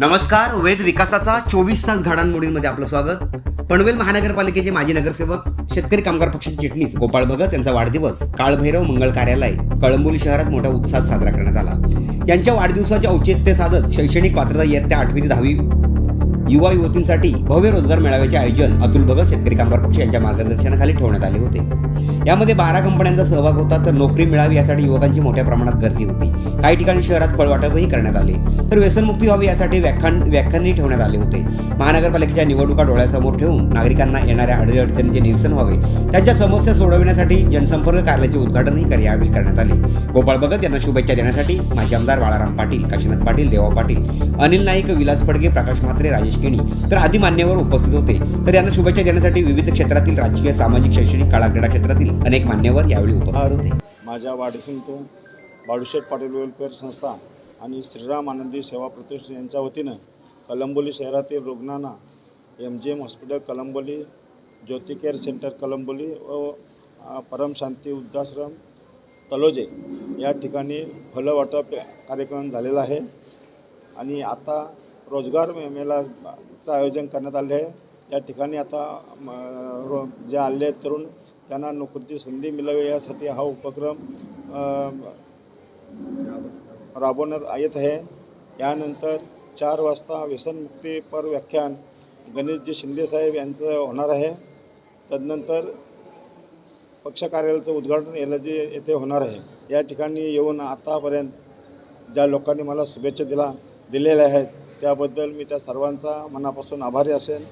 नमस्कार वेद विकासाचा चोवीस तास घडामोडींमध्ये आपलं स्वागत. पनवेल महानगरपालिकेचे माजी नगरसेवक शेतकरी कामगार पक्षाचे चिटणीस गोपाळ भगत यांचा वाढदिवस काळभैरव मंगल कार्यालय कळंबोली शहरात मोठ्या उत्साहात साजरा करण्यात आला. यांच्या वाढदिवसाचे औचित्य साधत शैक्षणिक पात्रता इयत्ता आठवी ते दहावी युवा युवतींसाठी भव्य रोजगार मेळाव्याचे आयोजन अतुल भगत शेतकरी कामगार पक्ष यांच्या मार्गदर्शनाखाली ठेवण्यात आले होते. यामध्ये बारा कंपन्यांचा सहभाग होता तर नोकरी मिळावी यासाठी युवकांची मोठ्या प्रमाणात गर्दी होती. काही ठिकाणी शहरात फळवाटपही करण्यात आले. तर व्यसनमुक्ती व्हावी यासाठी व्याख्यान व्याख्यानही ठेवण्यात आले होते. महानगरपालिकेच्या निवडणुका डोळ्यासमोर ठेवून नागरिकांना येणाऱ्या अडचणींचे निरसन व्हावे त्यांच्या समस्या सोडविण्यासाठी जनसंपर्क कार्यालयाचे उद्घाटनही यावेळी करण्यात आले. गोपाळ भगत यांना शुभेच्छा देण्यासाठी माजी आमदार बाळाराम पाटील काशीनाथ पाटील देवा पाटील अनिल नाईक विलास फडके प्रकाश म्हात्रे राजेश केणी तर आदी मान्यवर उपस्थित होते. तर यांना शुभेच्छा देण्यासाठी विविध क्षेत्रातील राजकीय सामाजिक शैक्षणिक कलाक्रीडा क्षेत्रातील अनेक मान्यवर यावेळी उपस्थित होते. माझ्या वाढदिवसानिमित्त बाळूशेठ पाटील वेलफेअर संस्था आणि श्रीराम आनंदी सेवा प्रतिष्ठान यांच्या वतीनं कलंबोली शहरातील रुग्णांना M G M hospital Kalamboli Jyoti care centre Kalamboli व परमशांती वृद्धाश्रम तलोजे या ठिकाणी फलवाटप कार्यक्रम झालेला आहे. आणि आता रोजगार मे- आयोजन करण्यात आले आहे. या ठिकाणी आता रो जे आले आहेत तरुण त्यांना नोकरीची संधी मिळावी यासाठी हा उपक्रम राबवण्यात येत आहे. यानंतर चार वाजता व्यसनमुक्तीपर व्याख्यान गणेशजी शिंदेसाहेब यांचं होणार आहे. तदनंतर पक्ष कार्यालयाचं उद्घाटन एलजी येथे होणार आहे. या ठिकाणी येऊन आतापर्यंत ज्या लोकांनी मला शुभेच्छा दिला दिलेल्या आहेत त्याबद्दल मी त्या सर्वांचा मनापासून आभारी असेल